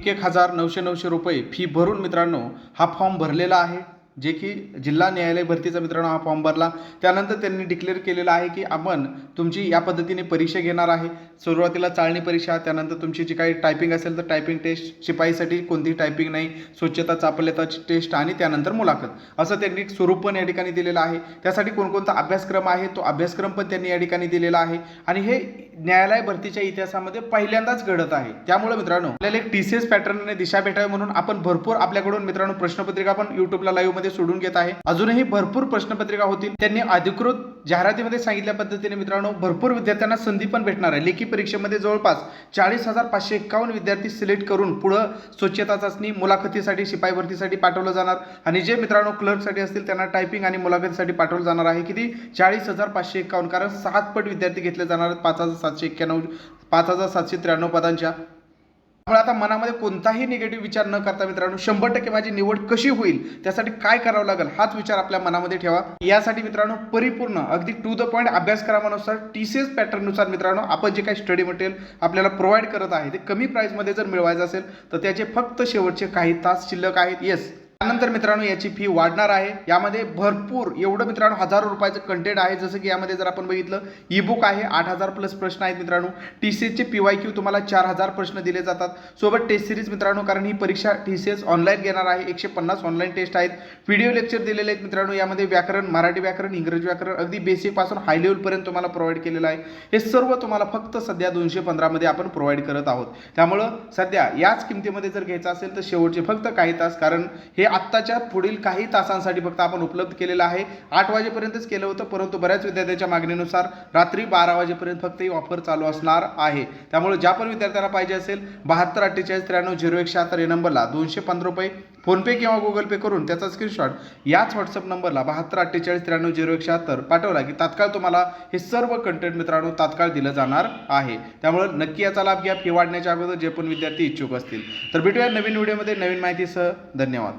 एक एक हजार नऊशे नऊशे रुपये फी भरून मित्रांनो हा फॉर्म भरलेला आहे. जे की जिल्हा न्यायालय भरतीचा मित्रांनो हा फॉर्म भरला. त्यानंतर त्यांनी डिक्लेअर केलेलं आहे की आपण तुमची या पद्धतीने परीक्षा घेणार आहे. सुरुवातीला चाळणी परीक्षा त्यानंतर तुमची जी काही टायपिंग असेल तर टायपिंग टेस्ट शिपाईसाठी कोणती टायपिंग नाही. स्वच्छता चापल्यताची टेस्ट आणि त्यानंतर मुलाखत. असं त्यांनी एक स्वरूप पण या ठिकाणी दिलेलं आहे. त्यासाठी कोणकोणता अभ्यासक्रम आहे? तो अभ्यासक्रम पण त्यांनी या ठिकाणी दिलेला आहे. आणि हे न्यायालय भरतीच्या इतिहासामध्ये पहिल्यांदाच घडत आहे. त्यामुळे मित्रांनो आपल्याला एक टी सी एस पॅटर्नने दिशा भेटावी म्हणून आपण भरपूर आपल्याकडून मित्रांनो प्रश्नपत्रिका पण युट्यूबला लाईव्हमध्ये मध्ये सोडून घेत आहे. अजूनही भरपूर प्रश्नपत्रिका होतील. त्यांनी अधिकृत जाहिरातीमध्ये सांगितल्या पद्धतीने मित्रांनो भरपूर विद्यार्थ्यांना संधी पण भेटणार आहे. लेखी परीक्षेमध्ये जवळपास चाळीस हजार पाचशे एक्कावन्न विद्यार्थी सिलेक्ट करून पुढं स्वच्छता चाचणी मुलाखतीसाठी शिपाई भरतीसाठी पाठवलं जाणार. आणि जे मित्रांनो क्लर्कसाठी असतील त्यांना टायपिंग आणि मुलाखतीसाठी पाठवलं जाणार आहे. किती? चाळीस हजार पाचशे एक्कावन्न कारण सात पट विद्यार्थी घेतले जाणार आहेत. पाच हजार सातशे एक्क्याण्णव पाच हजार सातशे त्र्याण्णव पदांच्या. त्यामुळे आता मनामध्ये कोणताही निगेटिव्ह विचार न करता मित्रांनो शंभर टक्के माझी निवड कशी होईल त्यासाठी काय करावं लागेल हाच विचार आपल्या मनामध्ये ठेवा. यासाठी मित्रांनो परिपूर्ण अगदी टू द पॉईंट अभ्यासक्रमानुसार टी सी एस पॅटर्ननुसार मित्रांनो आपण जे काही स्टडी मटेरियल आपल्याला प्रोव्हाइड करत आहे ते कमी प्राईसमध्ये जर मिळवायचं असेल तर त्याचे फक्त शेवटचे काही तास शिल्लक आहेत. येस त्यानंतर मित्रांनो याची फी वाढणार आहे. यामध्ये भरपूर एवढं मित्रांनो हजारो रुपयाचं कंटेंट आहे. जसं की यामध्ये जर आपण बघितलं ई बुक आहे आठ हजार प्लस प्रश्न आहेत मित्रांनो. टी सी एसचे पी वाय क्यू तुम्हाला चार हजार प्रश्न दिले जातात. सोबत टेस्ट सिरीज मित्रांनो कारण ही परीक्षा टी सी एस ऑनलाईन घेणार आहे. एकशे पन्नास ऑनलाईन टेस्ट आहेत. व्हिडिओ लेक्चर दिलेले आहेत मित्रांनो. यामध्ये व्याकरण मराठी व्याकरण इंग्रजी व्याकरण अगदी बेसिकपासून हाय लेवलपर्यंत तुम्हाला प्रोव्हाइड केलेलं आहे. हे सर्व तुम्हाला फक्त सध्या दोनशे पंधरामध्ये आपण प्रोव्हाइड करत आहोत. त्यामुळं सध्या याच किमतीमध्ये जर घ्यायचं असेल तर शेवटचे फक्त काही तास कारण हे आत्ताच्या पुढील काही तासांसाठी फक्त आपण उपलब्ध केलेलं आहे. आठ वाजेपर्यंतच केलं होतं परंतु बऱ्याच विद्यार्थ्यांच्या मागणीनुसार रात्री बारा वाजेपर्यंत फक्त ही ऑफर चालू असणार आहे. त्यामुळे ज्या पण विद्यार्थ्यांना पाहिजे असेल बहात्तर अठ्ठेचाळीस त्र्याण्णव झिरो एक शहात्तर या नंबरला दोनशे पंधरा रुपये फोनपे किंवा गुगल पे करून त्याचा स्क्रीनशॉट याच व्हॉट्सअप नंबरला बहात्तर अठ्ठेचाळीस त्र्याण्णव झिरो एक शहात्तर पाठवला की तात्काळ तुम्हाला हे सर्व कंटेंट मित्रांनो तात्काळ दिलं जाणार आहे. त्यामुळे नक्की याचा लाभ घ्या. फी वाढण्याच्या अगोदर जे पण विद्यार्थी इच्छुक असतील. तर भेटूया नवीन व्हिडिओमध्ये नवीन माहितीसह. धन्यवाद.